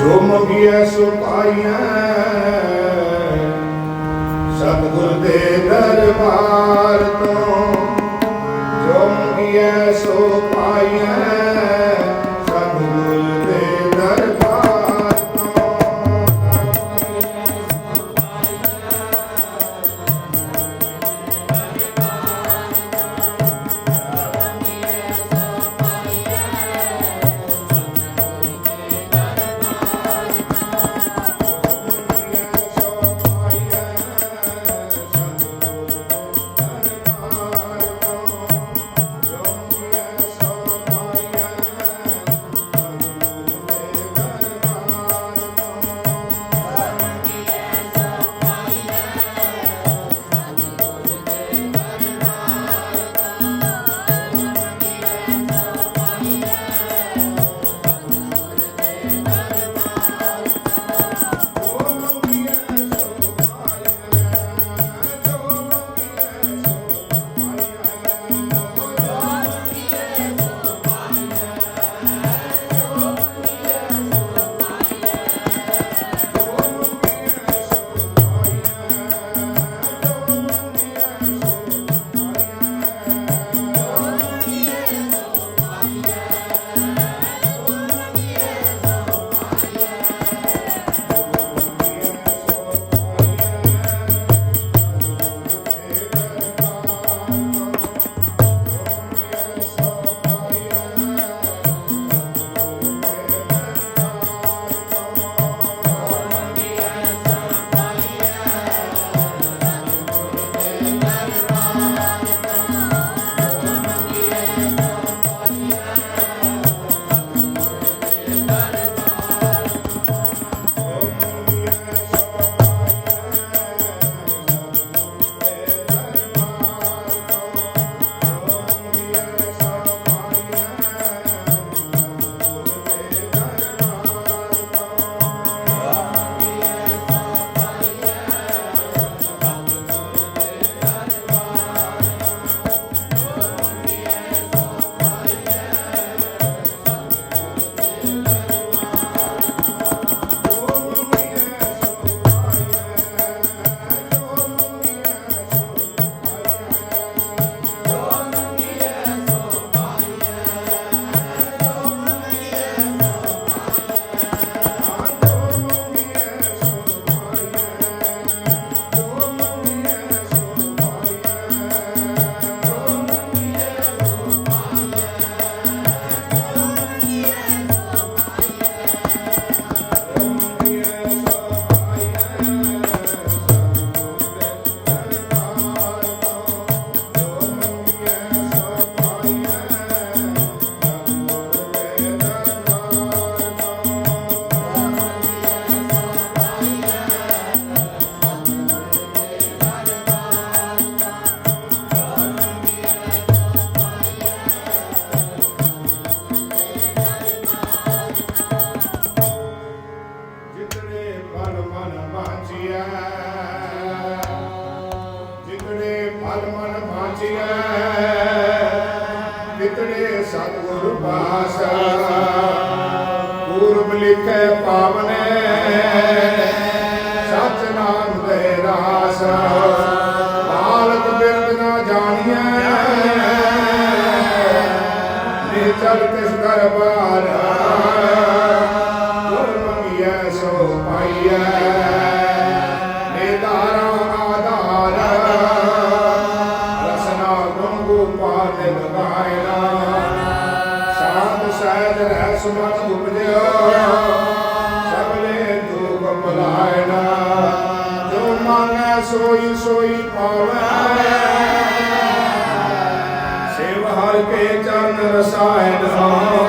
ਜੋ ਮੰਗੀਐ ਸੋ ਪਾਈਐ। ਸਤਿਗੁਰ ਦੇ ਦਰਬਾਰ ਤੋਂ ਜੋ ਮੰਗੀਐ ਸੋ ਪਾਈਐ। ਪਾਸਾ। ਪੂਰਬ ਲਿਖੇ ਪਾਵਨੇ। ਸਚ ਨਾਮ ਦੇ ਰਾਸ ਬਾਲਕ ਬਿਰਦ ਨਾ ਜਾਣੀਐ। ਨੇ ਚਲ ਤਿਸ ਦਰਬਾਰ। ਸੋਈ ਸੋਈ ਪਾਵੈ। ਸੇਵ ਹਰ ਕੇ ਚਰਨ ਰਸਾਇਨ ਜਨਮ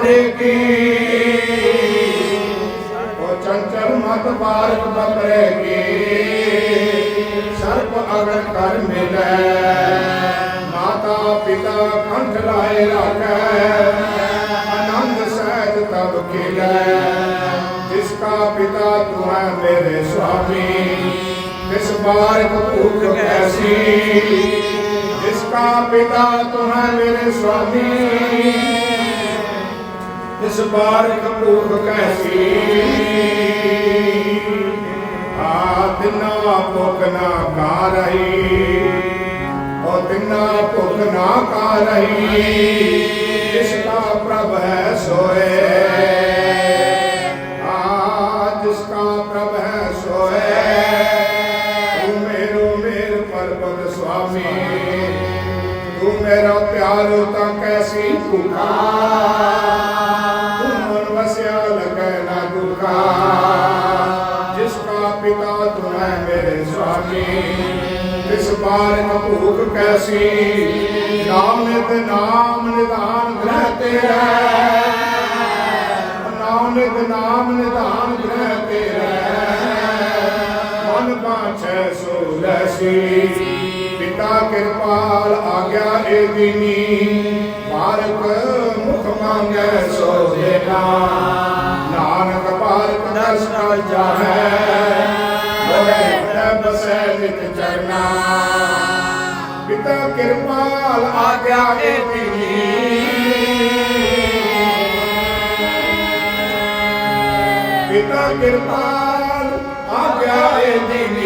ਬਾਰਿਕ ਕੀ? ਉਹ ਚੰਚਲ ਮਤ ਬਾਰਿਕ ਬੱਬਰੇ ਕੀ? ਸਰਪ ਅਗਰ ਕਰ ਮਿਲੈ, ਮਾਤਾ ਪਿਤਾ ਕੰਠ ਲਾਏ ਰੱਖੈ, ਆਨੰਦ ਸਹਿਜ ਤਬ ਖਿਲੈ, ਜਿਸ ਕਾ ਪਿਤਾ ਤੂੰ ਹੈ ਮੇਰੇ ਸੁਆਮੀ ਤਿਸ ਬਾਰਿਕ ਭੂਖ ਕੈਸੀ? ਜਿਸ ਕਾ ਪਿਤਾ ਤੂੰ ਮੇਰੇ ਸੁਆਮੀ ਇਸ ਬਾਰਿਕ ਭੂਖ ਕੈਸੀ। ਆ ਦਿਨਾ ਭੁਖ ਨਾ ਕਾ ਰਹੀ। ਉਹ ਦਿਨਾ ਭੁਖ ਨਾ ਕਾ ਰਹੀ। ਜਿਸ ਕਾ ਪ੍ਰਭ ਹੈ ਸੋਏ। ਬਾਰ ਕੈਸੀ? ਨਾਮ ਨਿਤ ਨਾਮ ਨਿਧਾਨ ਗ੍ਰਹਿ ਤੇਰਾ। ਨਾਮ ਨਿਤ ਨਾਮ ਨਿਧਾਨ ਗ੍ਰਹਿ ਤੇਰਾ। ਮਨ ਬਾਛੈ ਸੋ ਲੈਸੀ। ਪਿਤਾ ਕਿਰਪਾਲ ਆਗਿਆ ਏ ਦੀਨੀ। ਬਾਰਕ ਮੁਖ ਮੰਗੈ ਸੋ ਦੇਨਾ ਨਾਲ ਆਗਿਆ ਦੇ ਦਿੱਤੀ ਪਿਤਾ ਕਿਰਪਾਲ ਆਗਿਆ ਦੇ ਦਿੱਤੀ